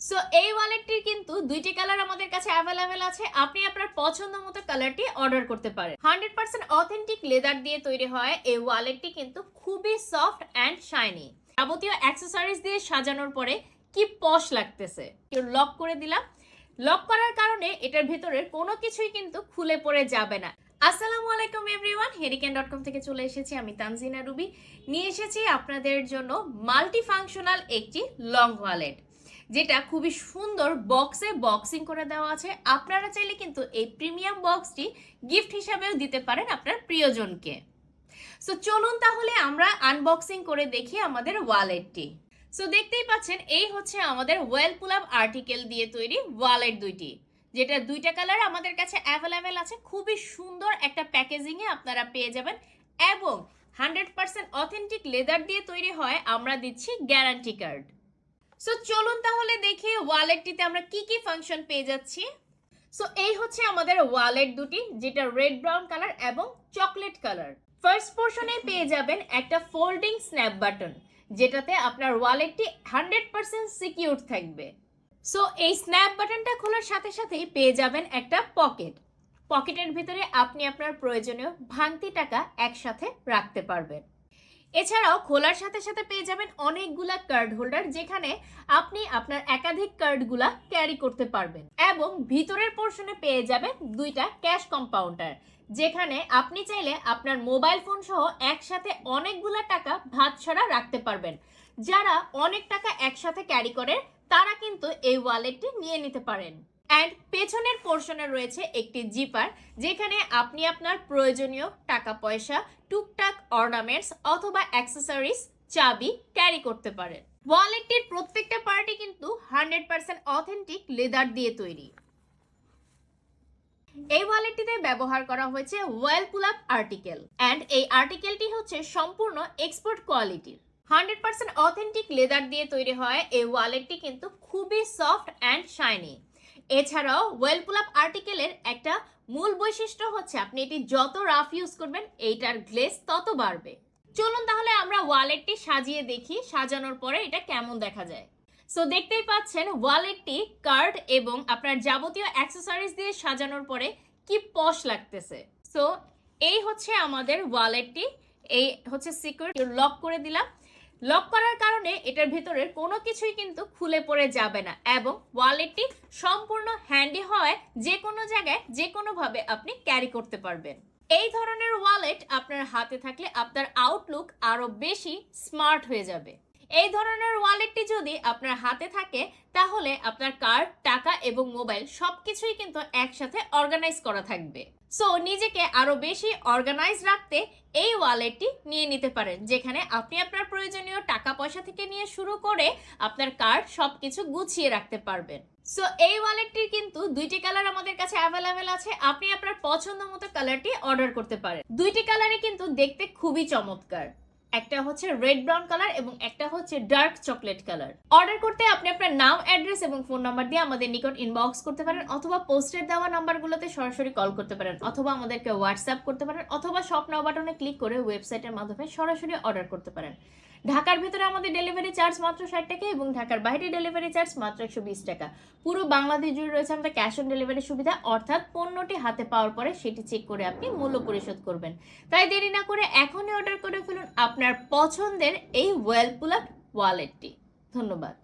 So এই ওয়ালেটটির কিন্তু দুইটি কালার আমাদের কাছে অ্যাভেলেবেল আছে। আপনি আপনার পছন্দ মতো কালারটি অর্ডার করতে পারেন। হান্ড্রেড পার্সেন্ট অথেন্টিক লেদার দিয়ে তৈরি হয় এই ওয়ালেটটি কিন্তু খুবই সফট অ্যান্ড শাইনি যাবতীয় অ্যাক্সেসরিজ দিয়ে সাজানোর পরে কি পশ লাগতেছে? লক করে দিলাম। লক করার কারণে এটার ভেতরের কোনো কিছুই কিন্তু খুলে পড়ে যাবে না। আসসালামু আলাইকুম এভরিওয়ান হেরিকেন ডট কম থেকে চলে এসেছি আমি তানজিনা রুবি। নিয়ে এসেছি আপনাদের জন্য মাল্টি ফাংশনাল একটি লং ওয়ালেট যেটা খুবই সুন্দর বক্সে বক্সিং করে দেওয়া আছে। আপনারা চাইলে কিন্তু এই প্রিমিয়াম বক্সটি গিফট হিসাবেও দিতে পারেন আপনার প্রিয়জনকে। সো চলুন তাহলে আমরা আনবক্সিং করে দেখি আমাদের ওয়ালেটটি সো দেখতেই পাচ্ছেন, এই হচ্ছে আমাদের ওয়েল পুল আপ আর্টিকেল দিয়ে তৈরি ওয়ালেট দুইটি। যেটা দুইটা কালার আমাদের কাছে অ্যাভেলেবেল আছে। খুবই সুন্দর একটা প্যাকেজিংয়ে আপনারা পেয়ে যাবেন এবং হান্ড্রেড পার্সেন্ট অথেন্টিক লেদার দিয়ে তৈরি হয়। আমরা দিচ্ছি গ্যারান্টি কার্ড সো চলুন তাহলে দেখি ওয়ালেটটিতে আমরা কি কি ফাংশন পেয়ে যাচ্ছি। সো এই হচ্ছে আমাদের ওয়ালেট দুটি, যেটা রেড ব্রাউন কালার এবং চকলেট কালার ফার্স্ট পোর্শনে পেয়ে যাবেন একটা ফোল্ডিং স্ন্যাপ বাটন যেটাতে আপনার ওয়ালেটটি হান্ড্রেড পার্সেন্ট সিকিউর থাকবে। সো এই স্ন্যাপ বাটনটা খোলার সাথে সাথেই পেয়ে যাবেন একটা পকেট পকেটের ভিতরে আপনি আপনার প্রয়োজনীয় ভাঙতি টাকা একসাথে রাখতে পারবেন। এছাড়াও খোলার সাথে সাথে পেয়ে যাবেন অনেকগুলা কার্ড হোল্ডার যেখানে আপনি আপনার একাধিক কার্ডগুলা ক্যারি করতে পারবেন এবং ভিতরের পোর্শনে পেয়ে যাবেন দুইটা ক্যাশ কম্পাউন্ডার যেখানে আপনি চাইলে আপনার মোবাইল ফোন সহ একসাথে অনেকগুলা টাকা ভাত ছাড়া রাখতে পারবেন। যারা অনেক টাকা একসাথে ক্যারি করে, তারা কিন্তু এই ওয়ালেটটি নিয়ে নিতে পারেন। অ্যান্ড পেছনের পোর্শনে রয়েছে একটি জিপার যেখানে আপনি আপনার প্রয়োজনীয় টাকা পয়সা, টুকটাক অর্নামেন্টস অথবা অ্যাক্সেসরিজ চাবি ক্যারি করতে পারেন। ওয়ালেটটির প্রত্যেকটা পার্টি কিন্তু হান্ড্রেড পার্সেন্ট অথেন্টিক লেদার দিয়ে তৈরি। এই ওয়ালেটটিতে ব্যবহার করা হয়েছে oil pull up article and এই আর্টিকেলটি হচ্ছে সম্পূর্ণ এক্সপোর্ট কোয়ালিটির হান্ড্রেড পার্সেন্ট অথেন্টিক লেদার দিয়ে তৈরি হয়, এই ওয়ালেটটি কিন্তু খুবই সফট অ্যান্ড শাইনি এছাড়াও ওয়েল পুল আপ আর্টিকেলের একটা মূল বৈশিষ্ট্য হচ্ছে আপনি এটি যত রাফ ইউজ করবেন, এইটার গ্লেস তত বাড়বে। চলুন তাহলে আমরা ওয়ালেটটি সাজিয়ে দেখি, সাজানোর পরে এটা কেমন দেখা যায়। সো দেখতেই পাচ্ছেন ওয়ালেটটি কার্ড এবং আপনার যাবতীয় অ্যাক্সেসরিজ দিয়ে সাজানোর পরে কি পশ লাগতেছে। সো এই হচ্ছে আমাদের ওয়ালেটটি এই হচ্ছে সিকিউর লক করে দিলাম। লক করার কারণে এটার ভেতরের কোনো কিছুই কিন্তু খুলে পড়ে যাবে না এবং ওয়ালেটটি সম্পূর্ণ হ্যান্ডি হয় যে কোনো জায়গায়, যে কোনোভাবে আপনি ক্যারি করতে পারবেন। এই ধরনের ওয়ালেট আপনার হাতে থাকলে আপনার আউটলুক আরও বেশি স্মার্ট হয়ে যাবে। এই ধরনের ওয়ালেটটি যদি আপনার হাতে থাকে, তাহলে আপনার কার্ড, টাকা এবং মোবাইল সবকিছুই কিন্তু একসাথে অর্গানাইজ করা থাকবে। সো, নিজেকে আরও বেশি অর্গানাইজ রাখতে এই ওয়ালেটটি নিয়ে নিতে পারেন, যেখানে আপনি আপনার প্রয়োজনীয় টাকা পয়সা থেকে নিয়ে শুরু করে আপনার কার্ড সবকিছু গুছিয়ে রাখতে পারবেন। সো, এই ওয়ালেটটির কিন্তু দুইটি কালার আমাদের কাছে অ্যাভেলেবেল আছে। আপনি আপনার পছন্দ মতো কালারটি অর্ডার করতে পারেন। দুইটি কালারই কিন্তু দেখতে খুবই চমৎকার। একটা হচ্ছে রেড ব্রাউন কালার এবং একটা হচ্ছে ডার্ক চকলেট কালার অর্ডার করতে আপনি আপনার নাম অ্যাড্রেস এবং ফোন নাম্বার দিয়ে আমাদের নিকট ইনবক্স করতে পারেন অথবা পোস্টের দেওয়া নাম্বারগুলোতে সরাসরি কল করতে পারেন অথবা আমাদেরকে হোয়াটসঅ্যাপ করতে পারেন অথবা শপ নাও বাটনে ক্লিক করে ওয়েবসাইটের মাধ্যমে সরাসরি অর্ডার করতে পারেন। ঢাকার ভিতরে আমাদের ডেলিভারি চার্জ মাত্র ষাট টাকা এবং ঢাকার বাইরে ডেলিভারি চার্জ মাত্র একশো বিশ টাকা। পুরো বাংলাদেশ জুড়ে রয়েছে আমাদের ক্যাশ অন ডেলিভারি সুবিধা, অর্থাৎ পণ্যটি হাতে পাওয়ার পরে সেটি চেক করে আপনি মূল্য পরিশোধ করবেন। তাই দেরি না করে এখনই অর্ডার করে ফেলুন। আপনার পছন্দের এই ওয়েল পুল আপ ওয়ালেটটি। ধন্যবাদ।